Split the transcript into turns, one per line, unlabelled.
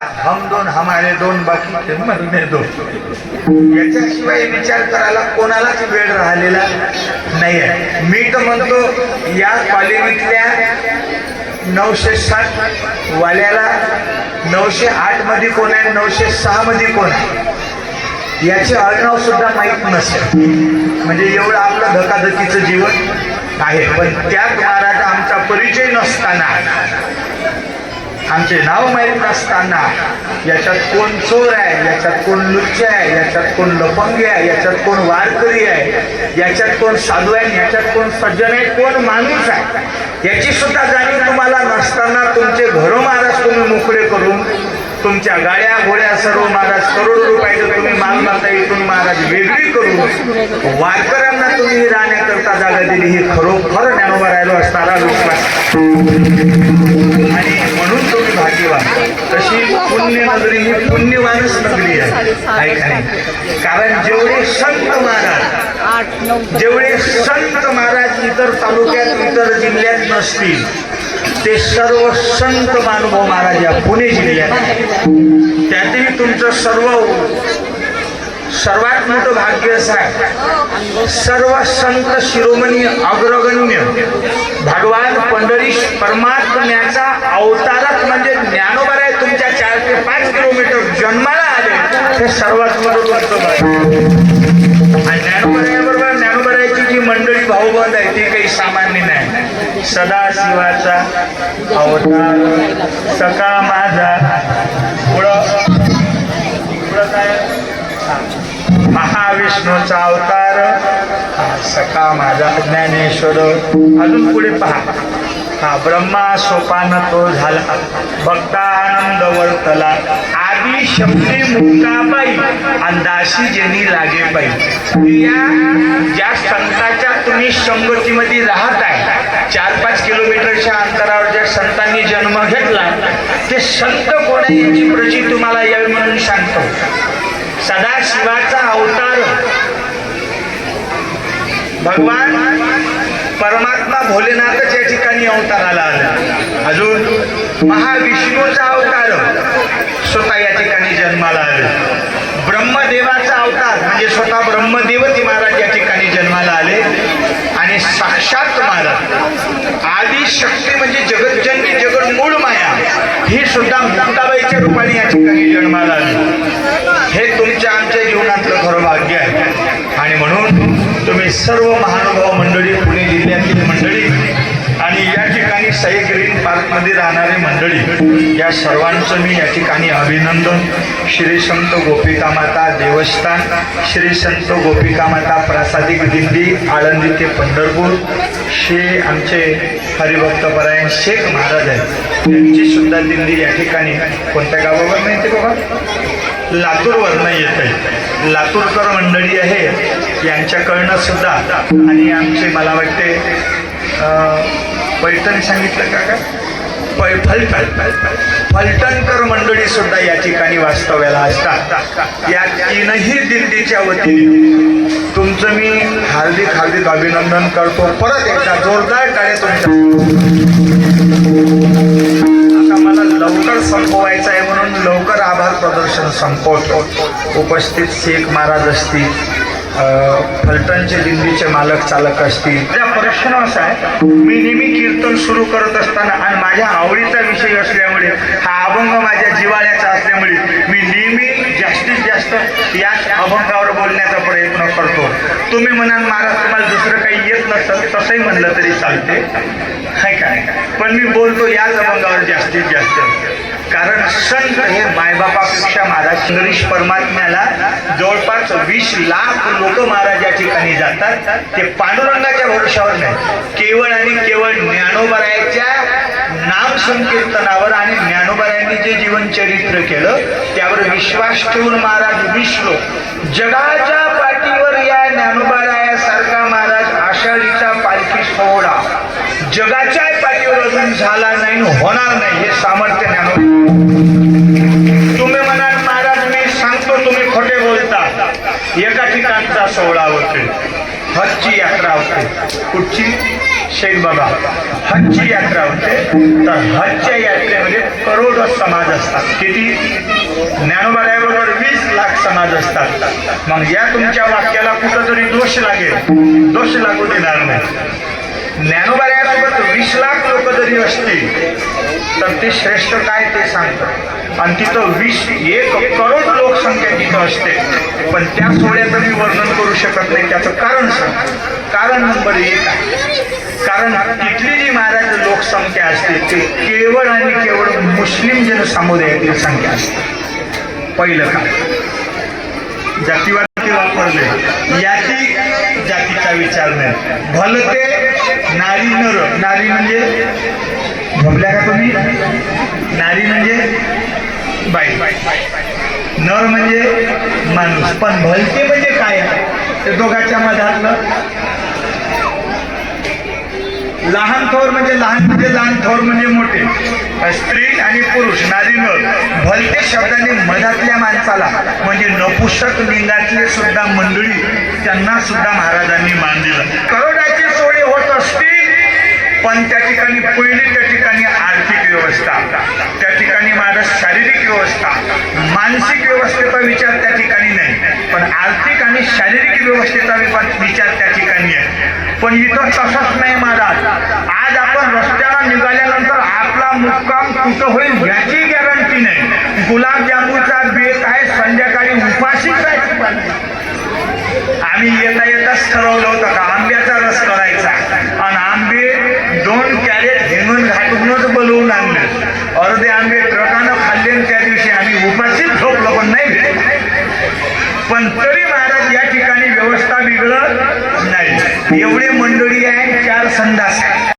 हम दोन हमारे दोन बाकी ते मरणे दोन. याच्याशिवाय विचार करायला कोणालाच वेळ राहिलेला नाही आहे मी तर म्हणतो या कॉलनीतल्या नऊशे सात वाल्याला नऊशे आठमध्ये कोण आहे नऊशे सहा मध्ये कोण आहे? याचे आडनाव सुद्धा माहीत नसेल. म्हणजे एवढं आपलं धकाधकीचं जीवन आहे. पण त्या महाराज आमचा परिचय नसताना आमचे नाव माहीत नसताना याच्यात कोण चोर आहे याच्यात कोण लुच्च आहे याच्यात कोण लपंगी आहे याच्यात कोण वारकरी आहे याच्यात कोण साधू आहे याच्यात कोण सज्जन आहे कोण माणूस आहे याची सुद्धा जाणीव तुम्हाला नसताना तुमचे घरो महाराज तुम्ही मोकळे करून तुमच्या गाड्या घोड्या सर्व महाराज करोडो रुपयाचं तुम्ही मालमत्ता इथून महाराज वेगळी करून वारकऱ्यांना तुम्ही राहण्याकरता जागा दिली. ही खरोखर ज्ञानोबा राहिलो असणारा विश्वास आणि म्हणून तुम्ही भाग्यवान तशी पुण्य नगरी ही पुण्यवानच नगरी आहे. कारण जेवढे संत महाराज जेवढे संत महाराज इतर तालुक्यात इतर जिल्ह्यात नसतील ते सर्व संत मानुभव महाराज या पुणे जिल्ह्यात. त्यातही तुमचं सर्व सर्वात मोठं भाग्य असं आहे. सर्व संत शिरोमणी अग्रगण्य भगवान पंढरीश परमात्म्याचा अवतारच म्हणजे ज्ञानोबर आहे तुमच्या चार ते पाच किलोमीटर जन्माला आले हे सर्वात मोठं तुमचं आणि ज्ञानोबरायाबरोबर ज्ञानोबरायाची जी मंडळी भाऊबंद आहे ती काही सामान्य नाही. सदाशिवाचा अवतार सका माझा. पुढं पुढं काय? महाविष्णूचा अवतार सका माझा. ज्ञानेश्वर अजून पुढे पहा. हा ब्रह्मा सोपान तो झाला. भक्ता आनंद वर्तला. आधी शब्दी मुक्ताबाई अंदाशी जेनी लागे बाई या ज्या संताच्या तुम्ही संगतीमध्ये राहत आहे चार पाच किलोमीटरच्या अंतरावर ज्या संतांनी जन्म घेतला ते संत कोण आहे याची तुम्हाला यावी म्हणून सांगतो. सदाशिवाचा अवतार. भगवान परमात्मा भोलेनाथच या ठिकाणी अवताराला आला. अजून महाविष्णूचा अवतार स्वतः या ठिकाणी जन्माला आले. ब्रह्मदेवाचा अवतार म्हणजे स्वतः ब्रह्मदेवती महाराज या ठिकाणी जन्माला आले. आणि साक्षात महाराज आदी शक्ती म्हणजे जगतजननी जगत मूळ माया ही सुद्धा मुक्ताबाईच्या रूपाने या ठिकाणी जन्माला आली. हे तुमच्या आमच्या जीवनातलं खरं भाग्य आहे. आणि म्हणून तुम्ही सर्व महानुभाव मंडळी पुणे जिल्ह्यातील मंडळी आणि या ठिकाणी साई ग्रीन पार्कमध्ये राहणारे मंडळी या सर्वांचं मी या ठिकाणी अभिनंदन. श्री संत गोपिका माता देवस्थान श्री संत गोपिका माता प्रासादिक दिंडी आळंदी ते पंढरपूर श्री आमचे हरिभक्तपरायण शेख महाराज आहेत. त्यांची सुद्धा दिंडी या ठिकाणी कोणत्या गावावर नाही ते बाबा? लातूरवरनं येत. आहे लातूरकर मंडळी आहे यांच्याकडनं सुद्धा. आणि आमचे मला वाटते अं, पैठण सांगितलं का काय? पै फलटण फलटणकर मंडळी सुद्धा या ठिकाणी वास्तव्याला असतात. या तीनही दिंडीच्या वतीने तुमचं मी हार्दिक हार्दिक अभिनंदन करतो. परत एकदा जोरदार टाळे तुमच्या आता मला लवकर संपवायचं आहे म्हणून लवकर आभार प्रदर्शन संपवतो. उपस्थित शेख महाराज असतील फलटणचे दिंडीचे मालक चालक असतील. माझा प्रश्न असा आहे मी नेहमी कीर्तन सुरू करत असताना आणि माझ्या आवडीचा विषय असल्यामुळे हा अभंग माझ्या जिवाळ्याचा असल्यामुळे मी नेहमी जास्तीत जास्त याच अभंगावर बोलण्याचा प्रयत्न करतो. तुम्ही म्हणाल महाराज तुम्हाला दुसरं काही येत नसतं तसंही म्हणलं तरी चालते काय काय पण मी बोलतो याच अभंगावर जास्तीत जास्त. कारण संत हे मायबापापेक्षा महाराज गणेश परमात्म्याला जवळपास वीस लाख लोक महाराज या ठिकाणी जातात. ते पांडुरंगाच्या भरोशावर नाही केवळ आणि केवळ ज्ञानोबरायाच्या नाम संकीर्तनावर आणि ज्ञानोबरायांनी जे जीवन चरित्र केलं त्यावर विश्वास ठेवून महाराज विश्व जगाच्या पाठीवर या ज्ञानोबरायासारखा महाराज आषाढीचा पालखी सोहळा जगाच्या पाठीवर अजून झाला नाही होणार नाही हे सामर्थ्य ज्ञान तुम्ही म्हणाल महाराज मी सांगतो तुम्ही खोटे बोलता. एका ठिकाणचा सोहळा होते हजची यात्रा होते. कुठची? शेख बाबा. हजची यात्रा होते. तर हजच्या यात्रेमध्ये करोडो समाज असतात. किती? ज्ञानोबाऱ्याबरोबर वीस लाख समाज असतात. मग या तुमच्या वाक्याला कुठंतरी दोष लागेल. दोष लागू देणार नाही. ज्ञानोबाऱ्याबरोबर वीस लाख लोक जरी असतील तर ते श्रेष्ठ काय ते सांगतात. आणि तिथं वीस एक करोड लोकसंख्या तिथं असते. पण त्या सोहळ्याचं मी वर्णन करू शकत नाही त्याचं कारण सांग कारण नंबर एक आहे. कारण तिथली जी महाराज लोकसंख्या असते ते केवळ आणि केवळ मुस्लिम जनसमुदायातील संख्या असते. पहिलं काय जातीवाद वापरले. याची जातीचा विचार नाही. भलते नारी नर नारी म्हणजे? झोपल्या का तुम्ही? नारी म्हणजे बाई. नर म्हणजे माणूस. पण भलते म्हणजे काय? ते दोघांच्या मधातलं. लहान थोर म्हणजे लहान म्हणजे लहान थोर म्हणजे मोठे. स्त्री आणि पुरुष नारी नर. भलते शब्दाने मधातल्या माणसाला म्हणजे नपुसक लिंगातले सुद्धा मंडळी त्यांना सुद्धा महाराजांनी मान दिला. करोड असतील पण त्या ठिकाणी पहिली त्या ठिकाणी आर्थिक व्यवस्था त्या ठिकाणी माझा शारीरिक व्यवस्था मानसिक व्यवस्थेचा विचार त्या ठिकाणी नाही पण आर्थिक आणि शारीरिक व्यवस्थेचा विचार त्या ठिकाणी आहे. पण इथं तसंच नाही महाराज. आज आपण रस्त्याला निघाल्यानंतर आपला मुक्काम कुठं होईल याची गॅरंटी नाही. गुलाबजामुनचा बेत आहे संध्या एवढे मंडळी आहे चार संडास आहे